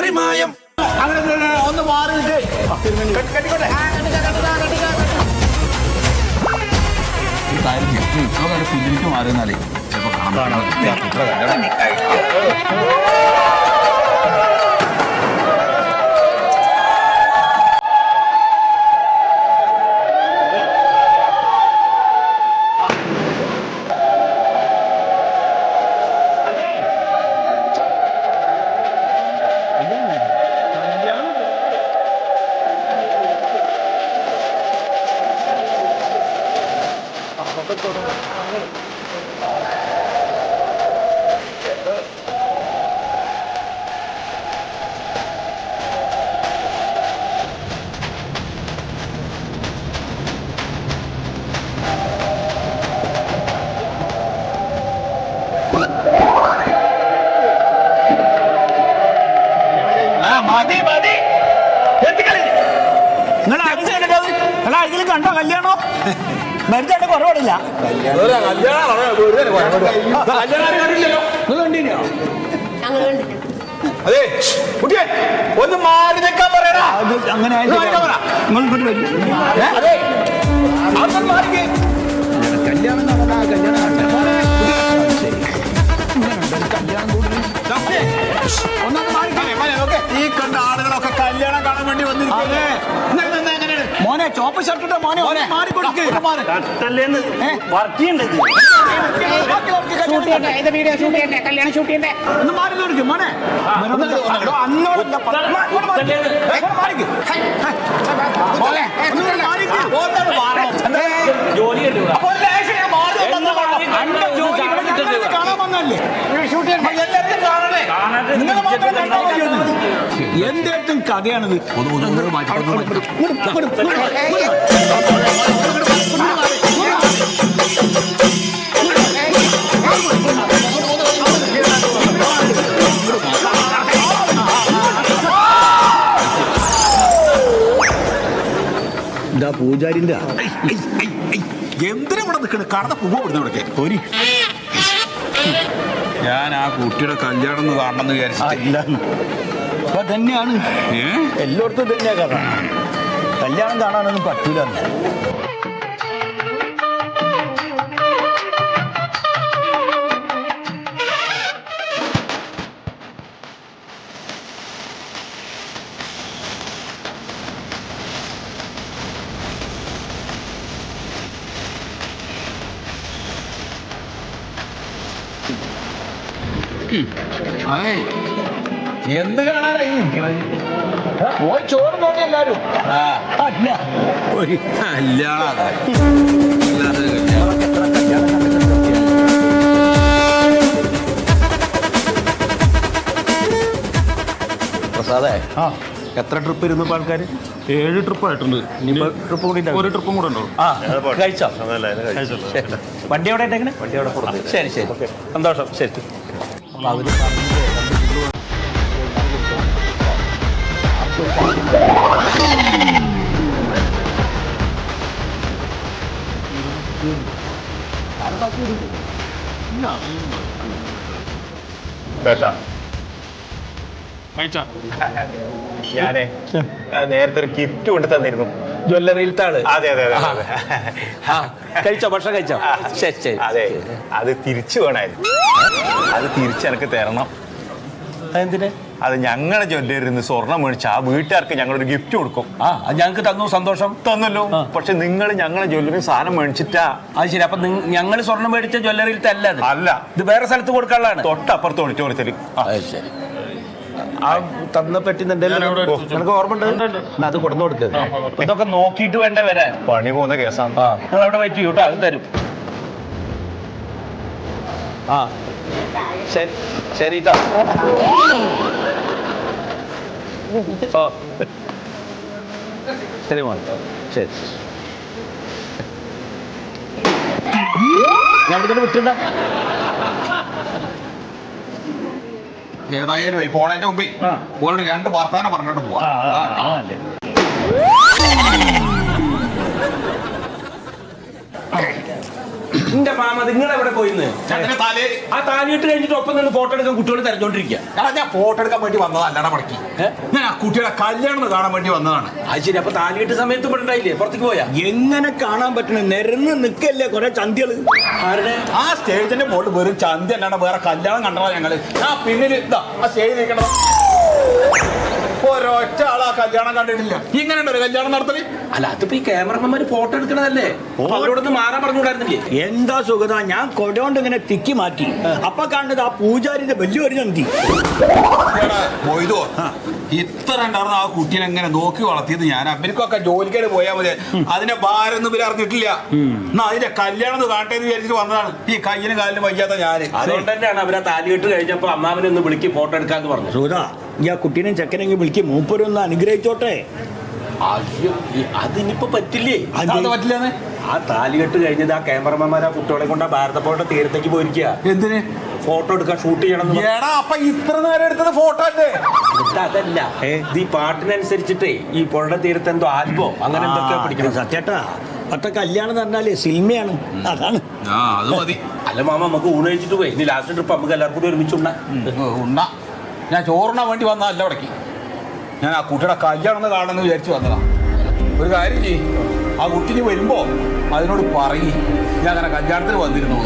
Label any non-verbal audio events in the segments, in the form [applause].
മറിമായം ഒന്ന് മാറി നിൽക്ക്. കെട്ടിക്കോട്ടെ. പിന്നിലേക്ക് മാറുന്നാലേ ചിലപ്പോ കാണാം നിങ്ങൾ ആരെങ്കിലും കണ്ടോ കല്യാണോ? മരുന്നായിട്ട് കുറവില്ല അതെ കുട്ടിയെ ഒന്ന് മാറി നിൽക്കാൻ പറയടാ. അങ്ങനെ കല്യാണം നടന്നാ കല്യാണം ഈ കണ്ട ആളുകളൊക്കെ കല്യാണം കാണാൻ വേണ്ടി വന്നിരിക്കുകയല്ലേ? മോനെ ചോപ്പ് ഷർട്ട് മോനെ മോനെ ഒന്ന് മാറി കൊടുക്ക്. ഒന്ന് മാറ്. വർക്ക് ഷൂട്ട് ചെയ്യണ്ടേ ഇത് വീഡിയോ ഷൂട്ട് ചെയ്യണ്ടേ കല്യാണം ഷൂട്ട് ചെയ്യണ്ടേ? ഒന്ന് മാറി കൊടുക്ക് മോനെ ഒന്ന് അന്നോടല്ല മാറിക്ക് മോനെ ഒന്ന് മാറിക്ക് ഒന്നൊന്ന് മാറണം. അപ്പോൾ ലേശം ഞാൻ മാറി വന്നതാ വെള്ളം. അന്റെ ജോലി ഇവിടെ ഞങ്ങൾക്ക് കാണാൻ വന്നല്ലേ ഷൂട്ട് ചെയ്യണ്ടേ അപ്പോൾ എല്ലാവരും കാണണേ നിങ്ങൾ മാത്രം കണ്ടാൽ മതിയെന്ന്. എന്തേറ്റും കഥയാണിത് പൂജാരിന്റെ എന്തിനാ ഇവിടെ നിൽക്കണേ കടന്ന പൂവ ഇവിടുന്ന് ഇവിടെ ഒരു ഞാൻ ആ കുട്ടിയുടെ കല്യാണം ഒന്ന് കാണണമെന്ന് എന്ന് ഇല്ലാന്ന്. തന്നെയാണ്? എല്ലായിടത്തും തന്നെയാ കഥ. കല്യാണം കാണാനൊന്നും എന്ത് കാണാനായി പോയി ചോറ് നോക്കി എല്ലാരും. ഒരു കല്യാണം അല്ലാതെ കല്യാണം. പ്രസാദേ എത്ര ട്രിപ്പ് ഇരുന്നു ഇപ്പൊ ആൾക്കാർ ഏഴ് ട്രിപ്പ് ആയിട്ടുണ്ട്. ട്രിപ്പ് കൂടി ഒരു ട്രിപ്പും കൂടെ ഉണ്ടോ ആ കഴിച്ചോ? ശരി. വണ്ടി എവിടെ ഇട്ടേക്കണേ വണ്ടി അവിടെ ശരി ശരി. സന്തോഷം. ശരി. അവർ ഞാനേ ആ, നേരത്തെ ഒരു ഗിഫ്റ്റ് കൊണ്ട് തന്നിരുന്നു. ജ്വല്ലറിയിലത്തെ ആൾ അതെ അതെ അതെ അതെ. ആ, കഴിച്ചോ? ഭക്ഷണം കഴിച്ചോ? ശരി ശരി. അതെ. അത് തിരിച്ചു വേണമായിരുന്നു. അത് തിരിച്ച് എനിക്ക് തരണം. അതെന്തിന്? അത് ഞങ്ങളുടെ ജ്വല്ലറിയിൽ നിന്ന് സ്വർണം മേടിച്ച് ആ വീട്ടുകാർക്ക് ഞങ്ങളൊരു ഗിഫ്റ്റ് കൊടുക്കും. ആ അത് ഞങ്ങൾക്ക് തന്നു സന്തോഷം. തന്നല്ലോ. പക്ഷെ നിങ്ങൾ ഞങ്ങളെ ജ്വല്ലറി സാധനം മേടിച്ചിട്ടാ. അത് ശരി അപ്പൊ ഞങ്ങൾ സ്വർണം മേടിച്ച ജ്വല്ലറിയിലത്തെ അല്ല അത്? അല്ല. ഇത് വേറെ സ്ഥലത്ത് കൊടുക്കാനുള്ളതാണ്? തൊട്ടപ്പുറത്ത് ഓഡിറ്റോറിയത്തിൽ അത് ശരി. ആ തന്ന പെട്ടി നിനക്ക് ഓർമ്മ ഉണ്ട് അത് കൊടുന്നു കൊടുക്ക്. ഇതൊക്കെ നോക്കിട്ട് വേണ്ട വരാൻ? പണി പോകുന്ന കേസാണ് നിങ്ങൾ അവിടെ വെയിറ്റ് ചെയ്യൂട്ടോ അത് തരും. ആ ശരി ശരി. ഓ ശരി മോൻ ശരി ഞാൻ ഇവിടെ വിട്ടിണ്ട? ഏതായാലും പോണേന്റെ മുമ്പേ ഓളോട് രണ്ട് വർത്താനം പറഞ്ഞിട്ട് പോവാ. എന്റെ മാമ നിങ്ങൾ എവിടെ പോയിന്ന്? ആ താലിയിട്ട് കഴിഞ്ഞിട്ട് ഒപ്പം നിന്ന് ഫോട്ടോ എടുക്കാൻ കുട്ടികൾ തെരഞ്ഞോണ്ടിരിക്കുക ഞാൻ ഫോട്ടോ എടുക്കാൻ വേണ്ടി വന്നതാ അല്ലടാ മടക്കി. ഞാൻ ആ കുട്ടിയുടെ കല്യാണം കാണാൻ വേണ്ടി വന്നതാണ്. അത് ശരി അപ്പൊ താലിയിട്ട് സമയത്ത് ഇവിടെ ഉണ്ടായില്ലേ? പുറത്തേക്ക് പോയാ? എങ്ങനെ കാണാൻ പറ്റണ? നിരന്ന് നിക്കല്ലേ കൊറേ ചന്തികൾ. ആ സ്റ്റേജിന്റെ പോട്ട് വെറും ചന്തി അല്ലാണ്ട് വേറെ കല്യാണം കണ്ടതാ ഞങ്ങൾ. ആ പിന്നിൽ ഇതാ ആ സ്റ്റേജ് നിൽക്കണം ഒരൊറ്റ ആളാ കല്യാണം കണ്ടിട്ടില്ല. ഇങ്ങനെയുണ്ട് ഒരു കല്യാണം നടത്തൽ? അല്ല അതിപ്പോ ഈ ക്യാമറമാര് ഫോട്ടോ എടുക്കണതല്ലേ? അവരോടൊന്ന് മാറാൻ പറഞ്ഞുകൂടായിരുന്നില്ലേ? എന്താ സുഗത ഞാൻ കൊടോണ്ട് ഇങ്ങനെ തിക്കി മാറ്റി. അപ്പൊ കാണുന്നത് ആ പൂജാരിന്റെ വലിയൊരു ചന്തി. എടാ, മൊയ്തോ ഇത്ര ഉണ്ടായിരുന്ന ആ കുട്ടീനെ എങ്ങനെ നോക്കി വളർത്തിയത് ഞാൻ? അവർക്കൊക്കെ ജോലിക്കായിട്ട് പോയാൽ മതി. അതിന്റെ ഭാരൊന്നും ഇവർ അറിഞ്ഞിട്ടില്ല. എന്നാ അതിന്റെ കല്യാണം ഒന്ന് കാണട്ടെ എന്ന് വിചാരിച്ചിട്ട് വന്നതാണ്. ഈ കയ്യിനും കാലിനും വയ്യാത്ത ഞാൻ അതുകൊണ്ട് തന്നെയാണ് അവരെ താലികെട്ട് കഴിഞ്ഞപ്പോ അമ്മാവനെ ഒന്ന് വിളിക്ക് ഫോട്ടോ എടുക്കാന്ന് പറഞ്ഞു സുഗത ഈ ആ കുട്ടീനെ ചെക്കനെങ്കിൽ വിളിക്കും. മൂപ്പരൊന്ന് അനുഗ്രഹിച്ചോട്ടെ. അയ്യോ അതിനിപ്പോ പറ്റില്ലേ? പറ്റില്ല പറ്റില്ലെന്ന്? ആ താലികെട്ട് കഴിഞ്ഞത് ആ ക്യാമറമാൻമാർ ആ കുട്ടികളെ കൊണ്ട് ആ ഭാരതപ്പുഴയുടെ തീരത്തേക്ക് പോയിരിക്കുക എന്തിന്? ഫോട്ടോ എടുക്കാൻ ഷൂട്ട് ചെയ്യണം എടാ അപ്പൊ ഇത്ര നേരം എടുത്തത് ഫോട്ടോ അല്ലേ? അതല്ല. ഈ പാട്ടിനനുസരിച്ചിട്ടേ ഈ പുഴയുടെ തീരത്ത് എന്തോ ആൽബോ അങ്ങനെ എന്തൊക്കെ പിടിക്കണം. സത്യേട്ടാ പത്ത കല്യാണം എന്ന് പറഞ്ഞാൽ സിനിമയാണ്. അതാണ്. ആ അത് മതി. അല്ല മാമ നമുക്ക് ഊണ് കഴിച്ചിട്ട് പോയി. ഇനി ലാസ്റ്റ് ട്രിപ്പ് നമുക്ക് എല്ലാവർക്കും കൂടി ഒരുമിച്ച് ഉണ്ണ. ഉണ്ണ. ഞാൻ ചോറിനാൻ വേണ്ടി വന്നതല്ല അവിടേക്ക്. ഞാൻ ആ കുട്ടിയുടെ കല്യാണം കാണണമെന്ന് വിചാരിച്ചു വന്നതാ. ഒരു കാര്യം ചെയ്യ്. ആ കുട്ടിക്ക് വരുമ്പോൾ അതിനോട് പറയും. ഞാൻ അങ്ങനെ കല്യാണത്തിന് വന്നിരുന്നു.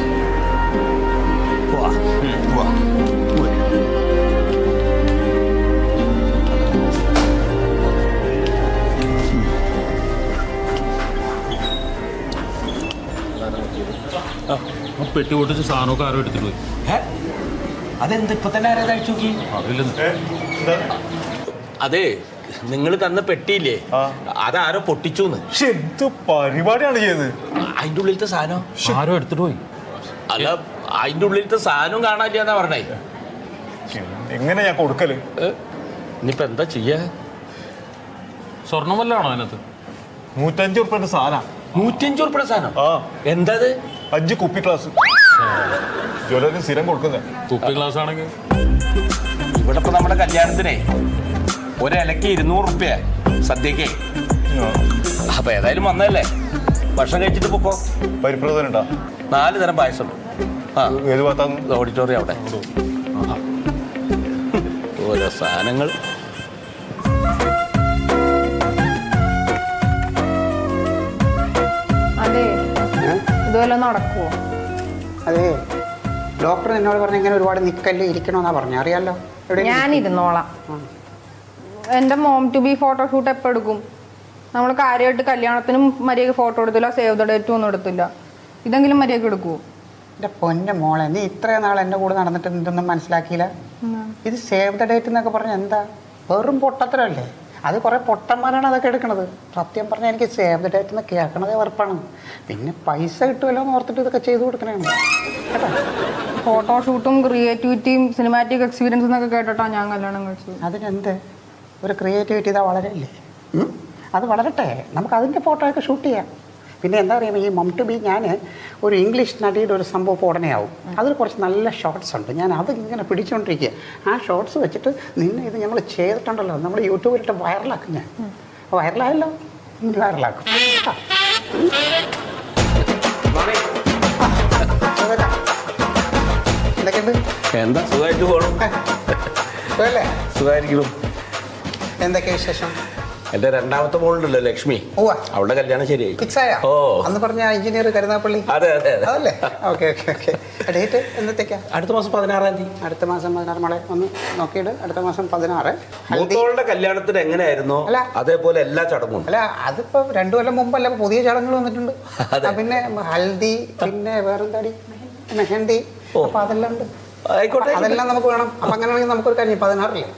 പെട്ടി പൊട്ടിച്ച് സാധനമൊക്കെ ആരോ എടുത്തിട്ട് പോയി. അതെന്ത്? ഇപ്പൊ തന്നെ ആരാ അയച്ചു നോക്കി? അതെ നിങ്ങൾ തന്ന പെട്ടിയില്ലേ? അതാരോ പൊട്ടിച്ചു എന്ത് പരിപാടിയാണ് ചെയ്യുന്നത് അതിന്റെ ഉള്ളിലത്തെ സാധനം. ആരോ എടുത്തിട്ട് പോയി? അല്ല അതിന്റെ ഉള്ളിലത്തെ സാധനം കാണാനില്ല എന്നാ പറഞ്ഞേ. എങ്ങനെ ഞാൻ കൊടുക്കൽ? ഇനിയിപ്പോ എന്താ ചെയ്യാ? സ്വർണം വല്ലാണോ അതിനകത്ത്? നൂറ്റഞ്ച് റുപ്യ സാധനം. നൂറ്റഞ്ചു റുപ്യ സാധനം? എന്താ അത് അഞ്ച് കുപ്പി ക്ലാസ് ജ്വല്ലറി സ്ഥിരം കൊടുക്കുന്നത് കുപ്പി ഗ്ലാസ് ആണെങ്കിൽ. ഇവിടെ ഇപ്പൊ നമ്മുടെ കല്യാണത്തിനെ ഒരിലക്ക് ഇരുന്നൂറ് റുപ്യ സദ്യക്ക്. അപ്പൊ ഏതായാലും വന്നതല്ലേ? ഭക്ഷണം കഴിച്ചിട്ട് പൊക്കോ? പരിപ്രദം ഉണ്ടാ? നാല് തരം പായസം ആ. ഏത് ഭാഗത്താണ് ഓഡിറ്റോറിയം അവിടെ. ഓരോ സാധനങ്ങൾ. അതെ. ഇതുവല്ല നടക്കുവോ അതെ. ഡോക്ടർ എന്നോട് പറഞ്ഞ ഇങ്ങനെ ഒരുപാട് നിക്കല്ല് ഇരിക്കണമെന്നാ പറഞ്ഞു. അറിയാലോ? ഞാൻ ഇരുന്നോളാം എന്റെ മോം ടു ബി ഫോട്ടോഷൂട്ട് എപ്പോൾ എടുക്കും? നമ്മൾ കാര്യമായിട്ട് കല്യാണത്തിനും മര്യാദ ഫോട്ടോ എടുത്തില്ല സേവ് ദ ഡേറ്റും ഒന്നും എടുത്തില്ല. ഇതെങ്കിലും മര്യാദ എടുക്കുവോ എന്റെ പൊന്ന മോളെ നീ ഇത്രയും നാൾ എന്റെ കൂടെ നടന്നിട്ട് ഇതൊന്നും മനസ്സിലാക്കിയില്ല? ഇത് സേവ് ദ ഡേറ്റ് എന്നൊക്കെ പറഞ്ഞാൽ എന്താ? വെറും പൊട്ടത്തരല്ലേ? അത് കുറേ പൊട്ടന്മാരാണ് അതൊക്കെ എടുക്കുന്നത് സത്യം പറഞ്ഞാൽ എനിക്ക് സേവ് ഡേറ്റ് എന്ന് കേൾക്കണതേ വെറുപ്പാണ് പിന്നെ പൈസ കിട്ടുമല്ലോ എന്ന് ഓർത്തിട്ട് ഇതൊക്കെ ചെയ്തു കൊടുക്കണേ. കേട്ടോ? ഫോട്ടോഷൂട്ടും ക്രിയേറ്റിവിറ്റിയും സിനിമാറ്റിക് എക്സ്പീരിയൻസ് എന്നൊക്കെ കേട്ടിട്ടാണ് ഞാൻ കല്യാണം കഴിച്ചത്. അതിനെന്ത്? ഒരു ക്രിയേറ്റിവിറ്റി ഇതാ വളരല്ലേ? അത് വളരട്ടെ. നമുക്ക് അതിന്റെ ഫോട്ടോയൊക്കെ ഷൂട്ട് ചെയ്യാം. പിന്നെ എന്താ പറയുക ഈ മം ടു ബി ഞാൻ ഒരു ഇംഗ്ലീഷ് നടിയുടെ ഒരു സംഭവം ഉടനെ ആവും അതിൽ കുറച്ച് നല്ല ഷോർട്സ് ഉണ്ട്. ഞാൻ അത് ഇങ്ങനെ പിടിച്ചുകൊണ്ടിരിക്കുക ആ ഷോർട്സ് വെച്ചിട്ട് നിന്നെ ഇത് ഞങ്ങൾ ചെയ്തിട്ടുണ്ടല്ലോ. നമ്മൾ യൂട്യൂബിലിട്ട് വൈറലാക്കും ഞാൻ. വൈറലായല്ലോ? വൈറലാക്കും. എന്താ? സുഖമായിട്ട് പോകണം സുഖമായിരിക്കണം എന്തൊക്കെയാ വിശേഷം? എന്റെ രണ്ടാമത്തെ മോളുണ്ടല്ലോ ലക്ഷ്മി. അവളുടെ കല്യാണം ശരിയായി. ഫിക്സ് ആയ ഓ. അന്ന് പറഞ്ഞ എഞ്ചിനീയർ കരുനാപ്പള്ളി അതെ അതെ അതെ. അതല്ലേ? Okay okay okay. ഡേറ്റ് എന്നത്തേക്കാ? അടുത്ത മാസം പതിനാറാം തീയതി. അടുത്ത മാസം പതിനാറ്. മോളെ ഒന്ന് നോക്കിയിട്ട് അടുത്ത മാസം പതിനാറ്. ഹൽദി മൂത്തോളുടെ കല്യാണത്തിന് എങ്ങനെയായിരുന്നു? അല്ല. അതേപോലെ എല്ലാ ചടങ്ങും. അല്ല അതിപ്പോ രണ്ടു കൊല്ലം മുമ്പല്ല പുതിയ ചടങ്ങുകൾ വന്നിട്ടുണ്ട്. പിന്നെ ഹൽദി പിന്നെ വേറെന്താടി? മെഹന്തി. അപ്പൊ അതെല്ലാം ഉണ്ട്. ആയിക്കോട്ടെ അതെല്ലാം നമുക്ക് വേണം. അപ്പം അങ്ങനെയാണെങ്കിൽ നമുക്കൊരു കാര്യം പതിനാറില്ലേ.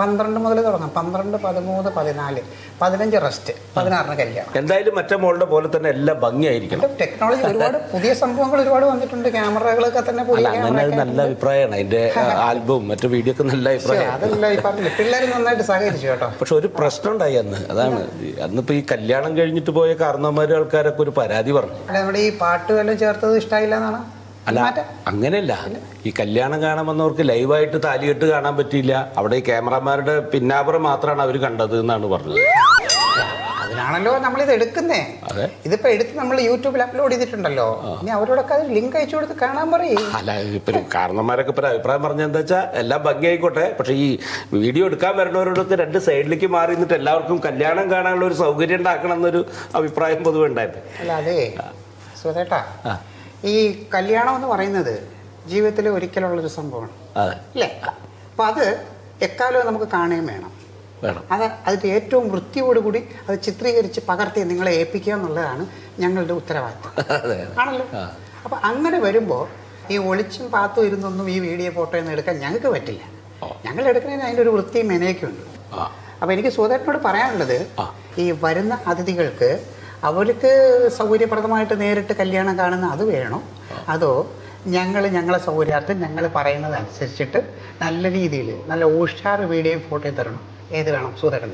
പന്ത്രണ്ട് മുതൽ തുടങ്ങാം. പന്ത്രണ്ട് പതിമൂന്ന് പതിനാല്. പതിനഞ്ച് റെസ്റ്റ് പതിനാറിന് കല്യാണം എന്തായാലും മറ്റേ മോളുടെ പോലെ തന്നെ എല്ലാം ഭംഗിയായിരിക്കണം. ടെക്നോളജി ഒരുപാട് പുതിയ സംഭവങ്ങൾ ഒരുപാട് വന്നിട്ടുണ്ട്. ക്യാമറകളൊക്കെ തന്നെ നല്ല അഭിപ്രായമാണ്. അതിന്റെ ആൽബവും മറ്റു വീഡിയോ ഒക്കെ നല്ല അഭിപ്രായം അതല്ല ഈ പറഞ്ഞില്ല പിള്ളേർ നന്നായിട്ട് സഹകരിച്ചു കേട്ടോ. പക്ഷെ ഒരു പ്രശ്നം ഉണ്ടായി അന്ന്. അതാണ്. അന്നിപ്പോ ഈ കല്യാണം കഴിഞ്ഞിട്ട് പോയ കാരണവന്മാരും ആൾക്കാരൊക്കെ ഒരു പരാതി പറഞ്ഞു. അല്ല നമ്മുടെ ഈ പാട്ട് വല്ലതും ചേർത്തത് ഇഷ്ടമായില്ല എന്നാണ്? അല്ല അങ്ങനെയല്ല. ഈ കല്യാണം കാണാൻ വന്നവർക്ക് ലൈവായിട്ട് താലിയിട്ട് കാണാൻ പറ്റിയില്ല. അവിടെ ഈ ക്യാമറമാരുടെ പിന്നാപുറം മാത്രമാണ് അവർ കണ്ടത് എന്നാണ് പറഞ്ഞത്. അതിനാണല്ലോ നമ്മൾ ഇത് എടുക്കുന്നേ. അതെ. ഇതിപ്പോ എടുത്ത് നമ്മൾ യൂട്യൂബിൽ അപ്ലോഡ് ചെയ്തിട്ടുണ്ടല്ലോ. ഇനി അവരോടൊക്കെ അത് ലിങ്ക് അയച്ചു കൊടുത്ത് കാണാൻ പറയും. അല്ല ഇപ്പൊ കാരണന്മാരൊക്കെ ഇപ്പൊ അഭിപ്രായം പറഞ്ഞ എന്താ വെച്ചാൽ എല്ലാം ഭംഗിയായിക്കോട്ടെ. പക്ഷെ ഈ വീഡിയോ എടുക്കാൻ വരുന്നവരോടൊക്കെ രണ്ട് സൈഡിലേക്ക് മാറി നിന്നിട്ട് എല്ലാവർക്കും കല്യാണം കാണാനുള്ള ഒരു സൗകര്യം ഉണ്ടാക്കണം എന്നൊരു അഭിപ്രായം പൊതുവെ ഉണ്ടായിരുന്നു. അല്ല അതെ. സുധേട്ടാ. ഈ കല്യാണം എന്ന് പറയുന്നത് ജീവിതത്തിൽ ഒരിക്കലുള്ളൊരു സംഭവമാണ്. അല്ലേ? അപ്പൊ അത് എക്കാലവും നമുക്ക് കാണുകയും വേണം. വേണം. അത് അതിന്റെ ഏറ്റവും വൃത്തിയോടുകൂടി അത് ചിത്രീകരിച്ച് പകർത്തി നിങ്ങളെ ഏൽപ്പിക്കുക എന്നുള്ളതാണ് ഞങ്ങളുടെ ഉത്തരവാദിത്തം. [laughs] അതെ ആണല്ലോ? അപ്പൊ അങ്ങനെ വരുമ്പോൾ ഈ ഒളിച്ചും പാത്തും ഇരുന്നൊന്നും ഈ വീഡിയോ ഫോട്ടോ ഒന്നും എടുക്കാൻ ഞങ്ങൾക്ക് പറ്റില്ല. ഞങ്ങൾ എടുക്കുന്നതിന് അതിന്റെ ഒരു വൃത്തിയും മെനയൊക്കെ ഉണ്ട്. അപ്പോൾ അപ്പൊ എനിക്ക് സുഹൃത്തിനോട് പറയാനുള്ളത് ഈ വരുന്ന അതിഥികൾക്ക് അവർക്ക് സൗകര്യപ്രദമായിട്ട് നേരിട്ട് കല്യാണം കാണുന്ന അത് വേണോ. അതോ ഞങ്ങൾ ഞങ്ങളെ സൗകര്യാർത്ഥം ഞങ്ങൾ പറയുന്നത് അനുസരിച്ചിട്ട് നല്ല രീതിയിൽ നല്ല ഉഷാർ വീഡിയോയും ഫോട്ടോയും തരണം. ഏത് വേണം? സുധേട്ടൻ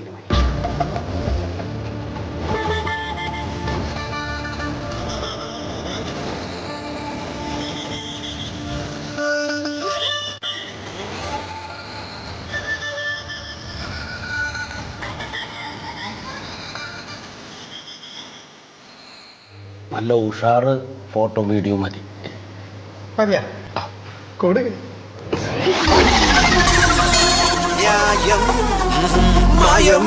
നല്ല ഉഷാറ് ഫോട്ടോ വീഡിയോ മതി. മതിയാ? ന്യായം മായം.